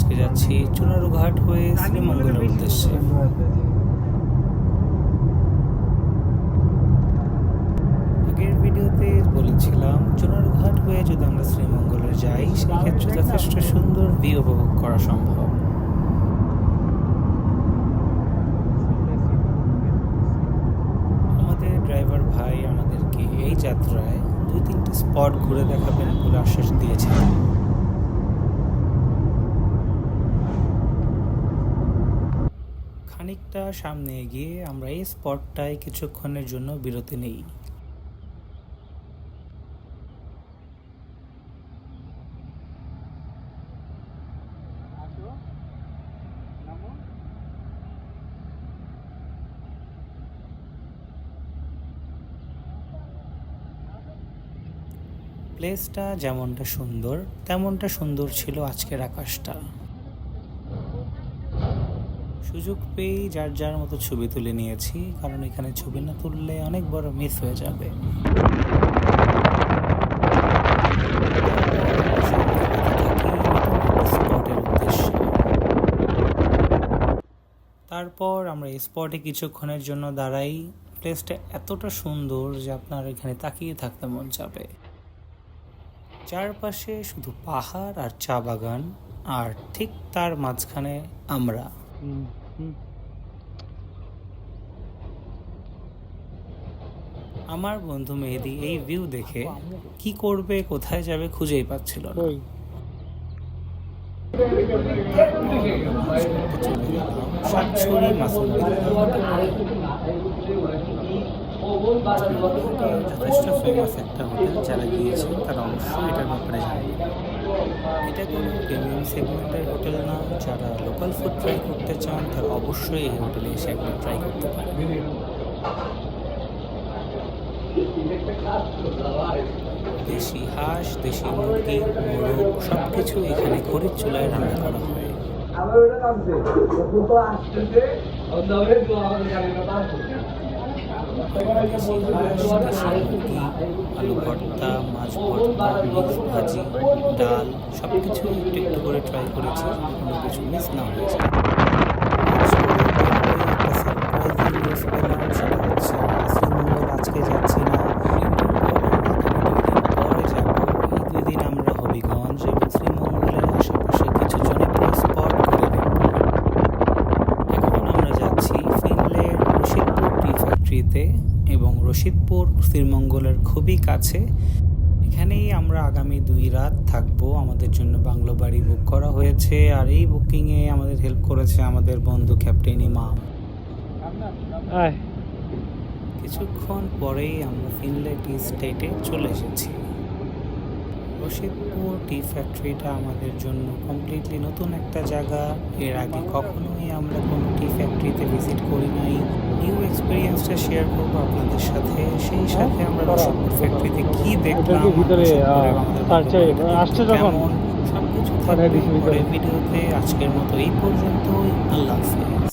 আজকে যাচ্ছি চুনারুঘাট হয়ে শ্রীমঙ্গলের উদ্দেশ্যে। আগের ভিডিওতে বলেছিলাম, চুনারুঘাট হয়ে যদি আমরা শ্রীমঙ্গলে যাই সেই ক্ষেত্রে যথেষ্ট সুন্দর ভিউ উপভোগ করা সম্ভব। আমাদের ড্রাইভার ভাই আমাদেরকে এই যাত্রায় দুই তিনটে স্পট ঘুরে দেখাবেন বলে আশ্বাস দিয়েছেন। খানিকটা সামনে এগিয়ে আমরা এই স্পটটায় কিছুক্ষণের জন্য বিরতি নেই। প্লেসটা যেমনটা সুন্দর তেমনটা সুন্দর ছিল আজকের আকাশটা। সুযোগ পেয়েই যার যার মতো ছবি তুলে নিয়েছি, কারণ এখানে ছবি না তুললে অনেক বড় মিস হয়ে যাবে। তারপর আমরা স্পটে কিছুক্ষণের জন্য দাঁড়াই। প্লেসটা এতটা সুন্দর যে আপনার এখানে তাকিয়ে থাকতে মন যাবে চারপাশে শুধু পাহাড় আর চা বাগান, আর ঠিক তার মাঝখানে আমরা। আমার বন্ধু মেহেদি এই ভিউ দেখে কি করবে কোথায় যাবে খুঁজেই পাচ্ছিল না। সাতছড়ি যথেষ্ট ফেমাস একটা হোটেল যারা গিয়েছেন তারা অবশ্যই এটার ব্যাপারে জানবেন এটা কোনো প্রিমিয়াম সেগমেন্টের হোটেল না। যারা লোকাল ফুড ট্রাই করতে চান, তারা অবশ্যই এই হোটেলে এসে একবার ট্রাই করতে পারেন। দেশি হাঁস, দেশি মুরগি, মোরগ সব কিছু এখানে খড়ির চুলায় রান্না করা হয়। আমার ওটা কামছে দুটো আসছে দেশি মুরগি আলু ভর্তা মাছ ভর্তা মিক্স ভাজি, ডাল সব কিছু একটু একটু করে ট্রাই করেছি, কোনো কিছু মিস না হয়ে যায় একটা সারপ্রাইজিং নিউজ পেলাম সেটা হচ্ছে শ্রীমঙ্গল আজকে যাচ্ছি না পরে যাব এই দুই দিন আমরা হবিগঞ্জ এবং শ্রীমঙ্গলের আশেপাশে কিছু জনপ্রিয় স্পট ঘুরে দেখব এখন আমরা যাচ্ছি ফিনলের রশিদপুর টি ফ্যাক্টরিতে এবং রশিদপুর শ্রীমঙ্গলের খুবই কাছে। এখানেই আমরা আগামী দুই রাত থাকব। আমাদের জন্য বাংলো বাড়ি বুক করা হয়েছে আর এই বুকিংয়ে আমাদের হেল্প করেছে আমাদের বন্ধু ক্যাপ্টেন ইমাম। কিছুক্ষণ পরেই আমরা ফিনল্যান্ড স্টেটে চলে এসেছি। রশিদপুর টি ফ্যাক্টরিটা আমাদের জন্য কমপ্লিটলি নতুন একটা জায়গা। এর আগে কখনোই আমরা কোনো টি ফ্যাক্টরিতে ভিজিট করি নাই। নিউ এক্সপিরিয়েন্সটা শেয়ার করব আপনাদের সাথে। সেই সাথে আমরা রশিদপুর ফ্যাক্টরিতে কি দেখলাম কেমন, সবকিছু থাকবে ভিডিওতে। আজকের মতো এই পর্যন্তই। আল্লাহ হাফেজ।